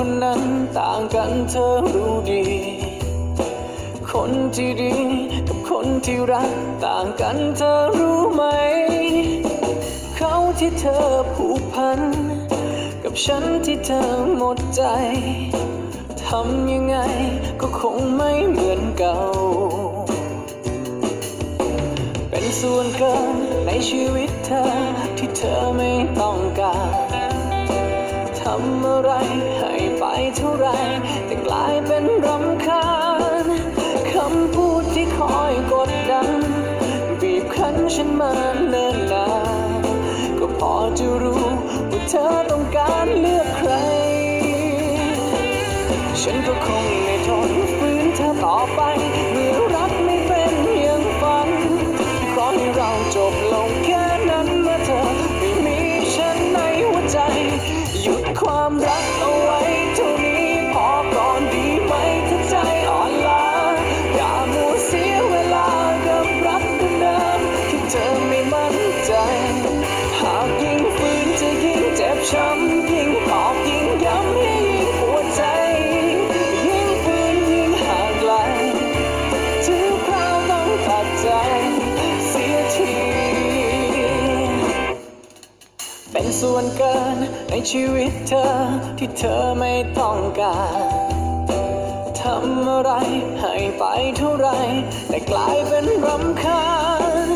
คนนั้นต่างกันเธอรู้ดี คนที่ดีกับคนที่รักต่างกันเธอรู้ไหม เขาที่เธอผูกพัน กับฉันที่เธอหมดใจทำยังไงก็คงไม่เหมือนเก่า เป็นส่วนเกินในชีวิตเธอที่เธอไม่ต้องการ ทำอะไร ให้ไปเท่าไรแต่กลายเป็นรำคาญคำพูดที่คอยกดดัน บีบคั้นฉันมาเนิ่นนานก็พอจะรู้ ว่าเธอต้องการเลือกใคร ฉันก็คงไม่ทนฝืนเธอต่อไป เมื่อรักไม่เป็นอย่างฝันขอให้เราจบลง ความรัก ส่วนเกินในชีวิตเธอที่เธอไม่ต้องการทำอะไรให้ไปเท่าไร แต่กลายเป็นรำคาญ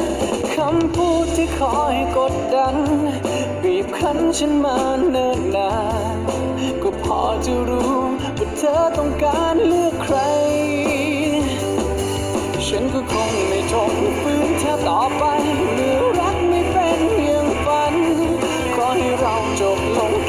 คำพูดที่คอยกดดันบีบคั้นฉันมาเนิ่นนานก็พอจะรู้ว่าเธอต้องการเลือกใคร ฉันก็คงไม่ทนฝืนเธอต่อไปเมื่อ around your home.